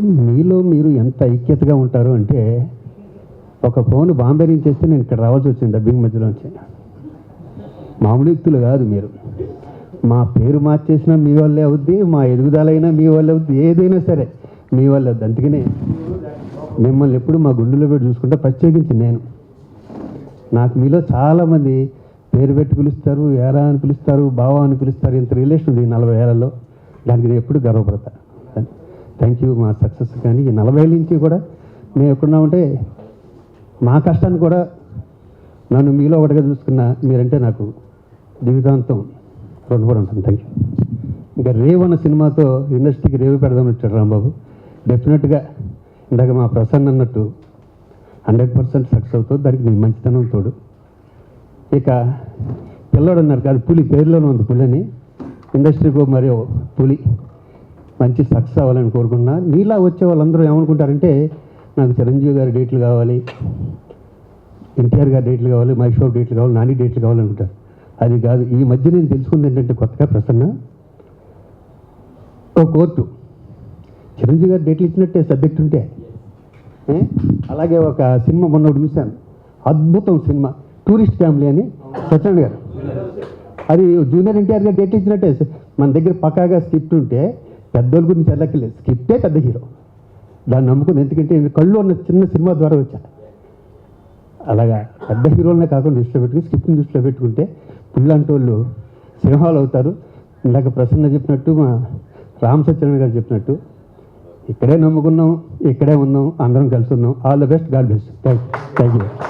మీలో మీరు ఎంత ఐక్యతగా ఉంటారు అంటే ఒక ఫోన్ బాంబే నుంచి చేస్తే నేను ఇక్కడ రావాల్సి వచ్చింది డబ్బింగ్ మధ్యలోంచి మామూలు వ్యక్తులు కాదు మీరు. మా పేరు మార్చేసినా మీ వల్లే అవుద్ది మా ఎదుగుదలైనా మీ వల్లే అవుద్ది ఏదైనా సరే మీ వల్లే అవుద్ది. అందుకనే మిమ్మల్ని ఎప్పుడు మా గుండెలో పెట్టి చూసుకుంటే ప్రత్యేకించి నేను. నాకు మీలో చాలామంది పేరు పెట్టి పిలుస్తారు ఏరా అని పిలుస్తారు బావా అని పిలుస్తారు ఇంత రిలేషన్ ఉంది నలభై ఏళ్ళలో. దానికి నేను ఎప్పుడు గర్వపడతాను థ్యాంక్ యూ మా సక్సెస్ కానీ ఈ నలభై ఏళ్ళ నుంచి కూడా మేము ఎక్కడున్నామంటే మా కష్టాన్ని కూడా నన్ను మీలో ఒకటిగా చూసుకున్న మీరంటే నాకు జీవితాంతం రుణపడి ఉంటాను. థ్యాంక్ యూ ఇంకా రేవ్ అన్న సినిమాతో ఇండస్ట్రీకి రేవు పెడదామని వచ్చాడు రాంబాబు. డెఫినెట్గా ఇందాక మా ప్రసన్న అన్నట్టు హండ్రెడ్ పర్సెంట్ సక్సెస్ అవుతుంది. దానికి నీ మంచితనం తోడు. ఇక పిల్లోడు అన్నారు కాదు పులి పేరులోనే ఉంది పులి అని ఇండస్ట్రీకి మరియు పులి. మంచి సక్సెస్ అవ్వాలని కోరుకున్నా. మీలా వచ్చే వాళ్ళందరూ ఏమనుకుంటారంటే నాకు చిరంజీవి గారి డేట్లు కావాలి ఎన్టీఆర్ గారి డేట్లు కావాలి మహేష్ బాబు డేట్లు కావాలి నాని డేట్లు కావాలనుకుంటారు అది కాదు. ఈ మధ్య నేను తెలుసుకుంది ఏంటంటే కొత్తగా ప్రసన్న ఓ కోర్టు. చిరంజీవి గారు డేట్లు ఇచ్చినట్టే సబ్జెక్ట్ ఉంటే. అలాగే ఒక సినిమా మొన్న చూశాను. అద్భుతం సినిమా. టూరిస్ట్ ఫ్యామిలీ అని. సత్యనారాయణ గారు. అది జూనియర్ ఎన్టీఆర్ గారు డేట్ ఇచ్చినట్టే. మన దగ్గర పక్కాగా స్క్రిప్ట్ ఉంటే పెద్దోళ్ళ గురించి వెళ్ళక్కర్లేదు స్క్రిప్టే పెద్ద హీరో. దాన్ని నమ్ముకుని ఎందుకంటే కళ్ళు ఉన్న చిన్న సినిమా ద్వారా వచ్చాను అలాగా పెద్ద హీరోలనే కాకుండా దృష్టిలో పెట్టుకుని స్క్రిప్ట్ని దృష్టిలో పెట్టుకుంటే పుల్లంటి వాళ్ళు సింహాలు అవుతారు. ఇందాక ప్రసన్న చెప్పినట్టు మా రామ్ సత్యనారాయణ గారు చెప్పినట్టు ఇక్కడే నమ్ముకున్నాం ఇక్కడే ఉన్నాం అందరం కలిసి ఉన్నాం all the best. God best thank you. Thank you